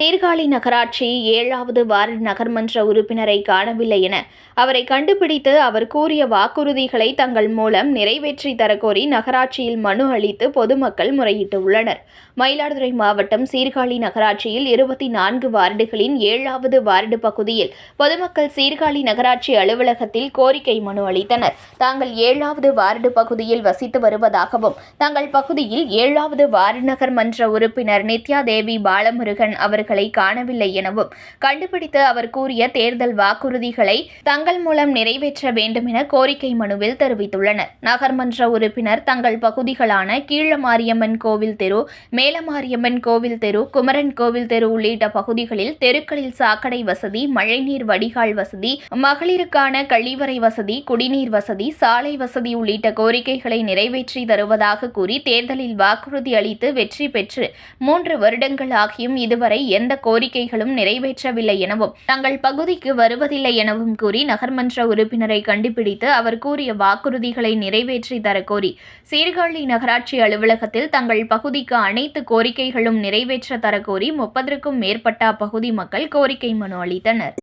சீர்காழி நகராட்சி ஏழாவது வார்டு நகர்மன்ற உறுப்பினரை காணவில்லை என அவரை கண்டுபிடித்து அவர் கூறிய வாக்குறுதிகளை தங்கள் மூலம் நிறைவேற்றி தரக்கோரி நகராட்சியில் மனு அளித்து பொதுமக்கள் முறையிட்டுள்ளனர் மயிலாடுதுறை மாவட்டம் சீர்காழி நகராட்சியில் இருபத்தி நான்கு வார்டுகளின் ஏழாவது வார்டு பகுதியில் பொதுமக்கள் சீர்காழி நகராட்சி அலுவலகத்தில் கோரிக்கை மனு அளித்தனர். தாங்கள் ஏழாவது வார்டு பகுதியில் வசித்து வருவதாகவும் தங்கள் பகுதியில் ஏழாவது வார்டு நகர் மன்ற உறுப்பினர் நித்யா தேவி பாலமுருகன் அவர்கள் காணவில்லை எனவும் கண்டுபிடித்து அவர் கூறிய தேர்தல் வாக்குறுதிகளை தங்கள் மூலம் நிறைவேற்ற வேண்டும் என கோரிக்கை மனுவில் தெரிவித்துள்ளனர். நகர்மன்ற உறுப்பினர் தங்கள் பகுதிகளான கீழமாரியம்மன் கோவில் தெரு மேலமாரியம்மன் கோவில் தெரு குமரன் கோவில் தெரு உள்ளிட்ட பகுதிகளில் தெருக்களில் சாக்கடை வசதி மழைநீர் வடிகால் வசதி மகளிருக்கான கழிவறை வசதி குடிநீர் வசதி சாலை வசதி உள்ளிட்ட கோரிக்கைகளை நிறைவேற்றி தருவதாக கூறி தேர்தலில் வாக்குறுதி அளித்து வெற்றி பெற்று மூன்று வருடங்கள் ஆகியும் இதுவரை எந்த கோரிக்கைகளும் நிறைவேற்றவில்லை எனவும் தங்கள் பகுதிக்கு வருவதில்லை எனவும் கூறி நகர்மன்ற உறுப்பினரை கண்டுபிடித்து அவர் கூறிய வாக்குறுதிகளை நிறைவேற்றி தரக்கோரி சீர்காழி நகராட்சி அலுவலகத்தில் தங்கள் பகுதிக்கு அனைத்து கோரிக்கைகளும் நிறைவேற்ற தரக்கோரி முப்பதற்கும் மேற்பட்ட அப்பகுதி மக்கள் கோரிக்கை மனு அளித்தனர்.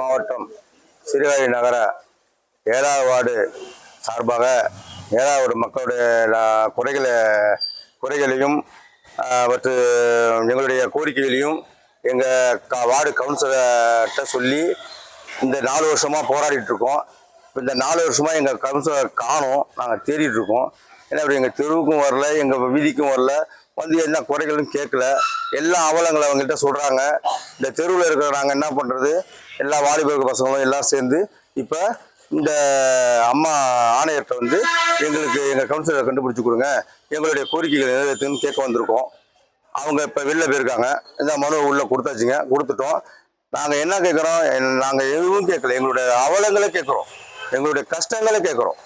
மாவட்டம் சிறுகாழி நகர ஏழாவது வார்டு சார்பாக ஏழாவது மக்களுடைய குறைகளை குறைகளையும் அவற்று எங்களுடைய கோரிக்கைகளையும் எங்கள் க வார்டு கவுன்சிலர்கிட்ட சொல்லி இந்த நாலு வருஷமாக போராடிட்டு இருக்கோம் இப்போ இந்த நாலு வருஷமாக எங்கள் கவுன்சிலர் காணும். நாங்கள் தேடிட்டு இருக்கோம் ஏன்னா இப்படி எங்கள் தெருவுக்கும் வரல எங்கள் வீதிக்கும் வரல. வந்து என்ன குறைகளும் கேட்கல. எல்லா அவலங்களை அவங்ககிட்ட சொல்கிறாங்க இந்த தெருவில் இருக்கிற நாங்கள் என்ன பண்ணுறது எல்லா வாலிபர்கள் பசங்களும் எல்லாம் சேர்ந்து இப்போ இந்த அம்மா ஆணையர்கிட்ட வந்து எங்களுக்கு எங்கள் கவுன்சிலரை கண்டுபிடிச்சி கொடுங்க. எங்களுடைய கோரிக்கைகளை நிறைவேற்றுன்னு கேட்க வந்திருக்கோம். அவங்க இப்போ வெளில போயிருக்காங்க. இந்த மனு உள்ளே கொடுத்தாச்சுங்க. கொடுத்துட்டோம். நாங்கள் என்ன கேட்குறோம் நாங்கள் எதுவும் கேட்கல எங்களுடைய அவலங்களை கேட்குறோம் எங்களுடைய கஷ்டங்களை கேட்குறோம்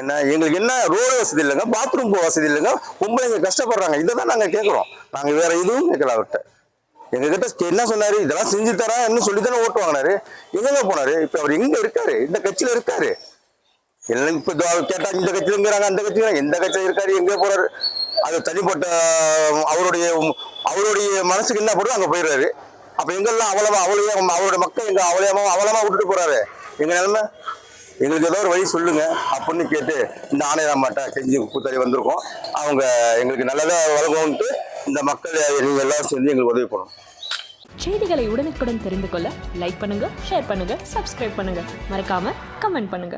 என்ன எங்களுக்கு என்ன ரோடு வசதி இல்லைங்க? பாத்ரூம் வசதி இல்லைங்க? பொம்பளைங்க கஷ்டப்படுறாங்க. இதை தான் நாங்கள் கேட்குறோம் நாங்கள் வேறு எதுவும் கேட்கல அவர்கிட்ட. எங்ககிட்ட என்ன சொன்னார்? இதெல்லாம் செஞ்சு தரேன் என்ன சொல்லி தானே ஓட்டு வாங்கினாரு. எங்கெங்க போனார்? இப்போ அவர் எங்கே இருக்காரு. இந்த கட்சியில் இருக்காரு. எல்லாம் இப்போ கேட்டால் இந்த கட்சியிலங்கிறாங்க அந்த கட்சியில. எந்த கட்சியில் இருக்காரு எங்கே போகிறாரு அது தனிப்பட்ட அவருடைய அவருடைய மனசுக்கு என்ன போடுதோ அங்கே போயிடுறாரு. அப்போ எங்கெல்லாம் அவ்வளவா அவளையே அவருடைய மக்கள் எங்கள் அவளையமா அவலமா விட்டுட்டு போறாரு? எங்கள் நிலைமை? எங்களுக்கு ஏதோ ஒரு வழி சொல்லுங்க. அப்படின்னு கேட்டு இந்த ஆணையராமாட்ட செஞ்சு கூத்தாடி வந்திருக்கோம். அவங்க எங்களுக்கு நல்லதாக வழங்கும்ட்டு இந்த மக்கள் நீங்க எல்லாரும் சேர்ந்து எங்களுக்கு உதவி பண்ணணும். செய்திகளை உடனுக்குடன் தெரிந்து கொள்ள லைக் பண்ணுங்க ஷேர் பண்ணுங்க சப்ஸ்கிரைப் பண்ணுங்க. மறக்காம கமெண்ட் பண்ணுங்க.